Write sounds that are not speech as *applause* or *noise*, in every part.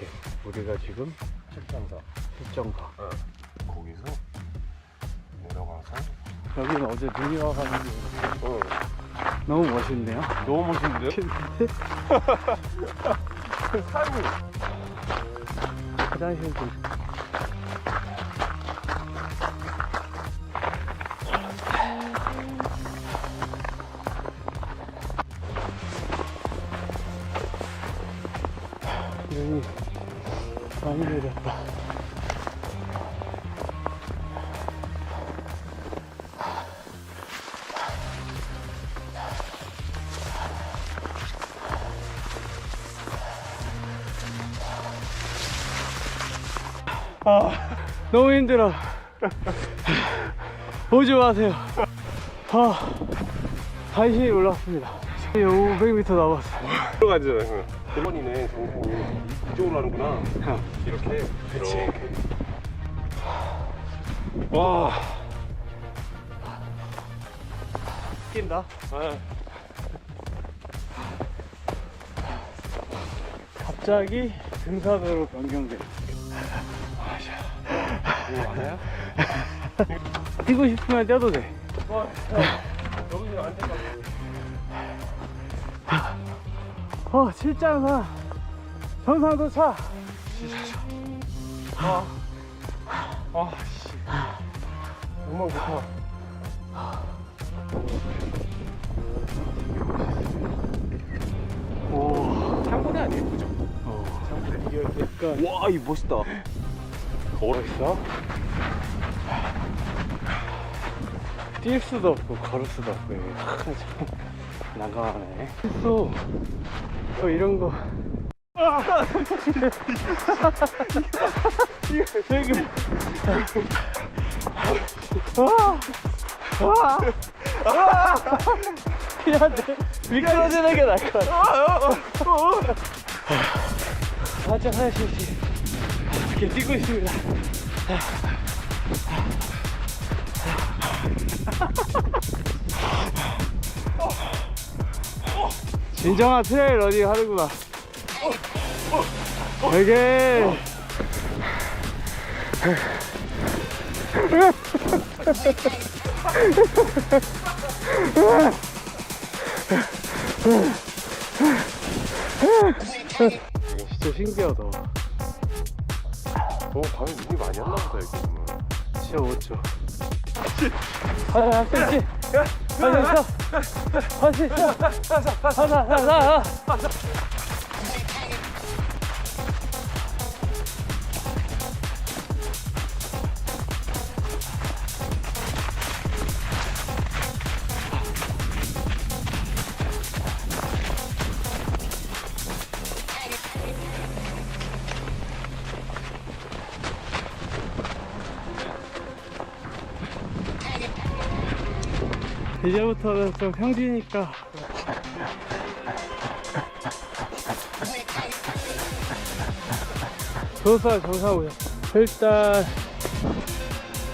오케이. 우리가 지금 출장사. 실정사. 거기서 내려가서. 여기는 어제 눈이 와가지고 어. 너무 멋있네요. 너무 멋있는데요? *laughs* *laughs* 산이. 화장실 좀. 많이 내렸다. 아, 너무 힘들어. 오지 마세요. 아, 다시 올랐습니다. 500m 남았어요. 들어가잖아요. 대만이네, 정상이. 이쪽으로 하는구나. 이렇게. 그렇지. 와. 낀다. 아, 갑자기 등산으로 변경돼. 이거 아니야? 뛰고 싶으면 뛰어도 돼. 와, 여기서 안 된다. 어, 칠장산. 정상 도착. 아, 씨. 정말 좋다. 오. 상고대 아니에요, 그죠? 어. 상고대. 이거 약간 와, 이 멋있다. 걸었어? 뛸 수도 없고 걸을 수도 없고 이게 참 난감하네 또, 또 이런 거 아! 아! 아! 아! 그냥 내 미끄러지는 게 나을 것 같아 살짝 하나씩 이렇게 뛰고 있습니다. 진정한 트레일 러닝 하는구나. 되게 진짜 신기하다. 어, 밤에 눈이 많이 왔나 보다, 여기 보면. 진짜 멋져. 할수 있지? 할수 있어? 할수 있어? 하나, 하나, 하나. 이제부터는 좀 평지니까 도서 정상 오셨 일단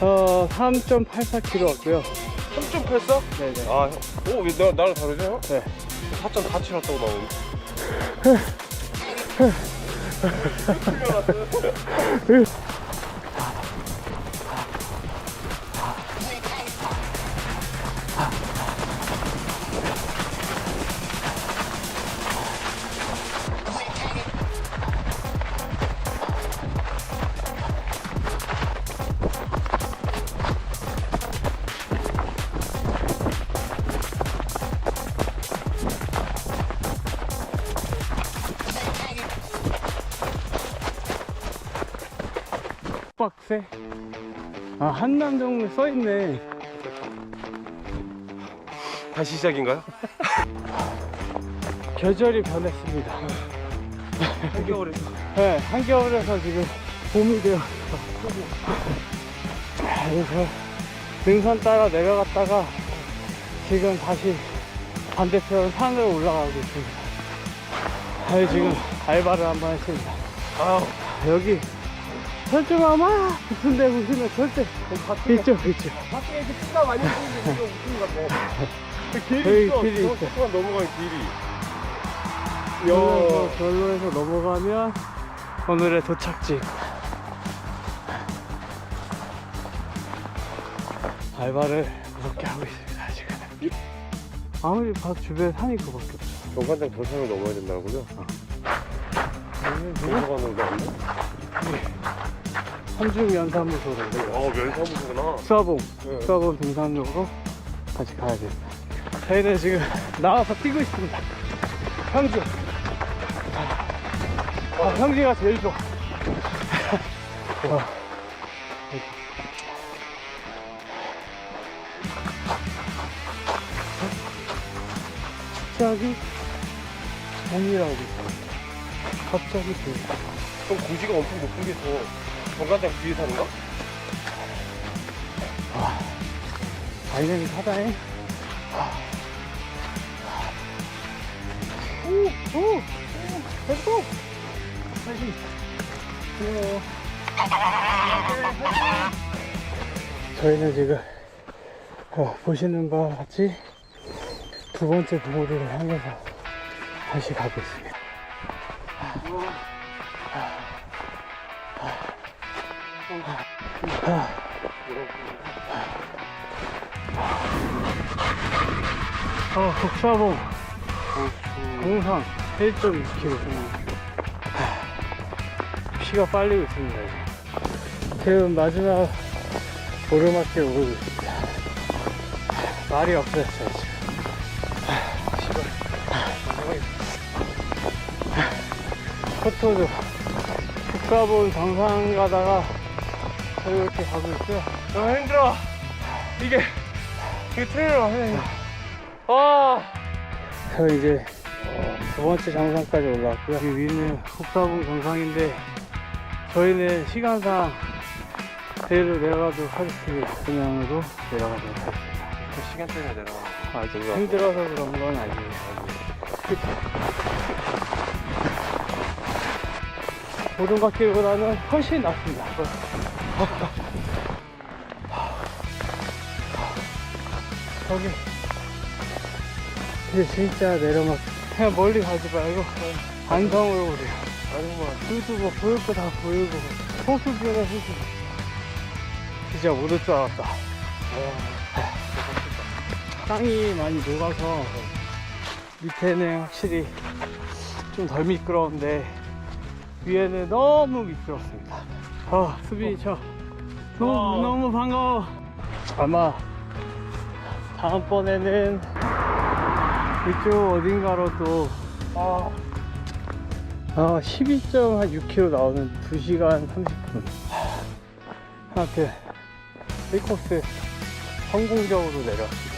어 3.84km 왔고요 3.84? 네네 아, 형. 오, 왜 나, 나랑 다르죠, 형? 네. 4.47 왔다고 나오는데. *laughs* *laughs* 빡세 아 한남정에 써있네 다시 시작인가요? *laughs* 계절이 변했습니다 한겨울에. *laughs* 네, 한겨울에서 지금 봄이 되어 그래서 등산 따라 내려갔다가 지금 다시 반대편 산으로 올라가고 있습니다. 아니, 지금 알바를 한번 했습니다. 아, 여기 설주가 막 붙은데 보시면 절대 이쪽 이쪽 밖에 이렇게 피가 많이 흐르는데 이거 웃긴 것 같아. 여기 길이 있어. 길이 저 있어. 조금만 넘어가는 길이. 별로에서, 별로에서 넘어가면 오늘의 도착지. 알바를 무섭게 하고 있습니다, 지금. 아무리 봐도 주변에 산이 그밖에 없어. 경관장 돌산을 넘어야 된다고요? 도서관으로 가는데? 삼중 연사무소를 어 면사무소구나 수화봉, 네. 수화봉 등산로로 다시 가야겠다. 저희는 지금 *laughs* 나와서 뛰고 있습니다. 형주. 아, 형주가 제일 좋아. 어. 갑자기 봄이라고 갑자기 봄. 그럼 고지가 엄청 높은 게저 경관장 뒤에 사는가? 다이내믹 하다잉. 오, 오, 오, 됐어. 다시. 고마워. 저희는 지금 어, 보시는 바와 같이 두 번째 봉우리를 향해서 다시 가고 있습니다. 아, 어, 북사봉 공상 1.6km 피가 빨리고 있습니다 이제. 지금 마지막 오르막길 오르고 있습니다 말이 없어졌어요 지금 포토도 북사봉 정상 가다가 이렇게 가고 있고요 아 힘들어 이게 이게 트레일러 해야 아저 이제 두 번째 정상까지 올라왔고요. 이 위는 북사봉 정상인데 저희는 시간상 배로 내려가도록 하겠습니다. 그냥으로 내려가도록 하겠습니다. 그 시간 때문에 내려가 아직 힘들어서 그런 건 아니에요. 오른바퀴보다는 훨씬 낫습니다. 저기 이제 진짜 내려막 그냥 멀리 가지 말고 오세요. 아니구만 그래도 뭐 보일 거 다 보이고 호수비나 호수 진짜 못올줄 알았다. 땅이 많이 녹아서 밑에는 확실히 좀 덜 미끄러운데 위에는 너무 미끄럽습니다. 아 수빈이 저 너무 어. 너무 반가워. 아마 다음번에는 이쪽 어딘가로 또 아, 아 12.6km 나오는 2시간 30분. 하여튼 1코스 성공적으로 내려왔습니다.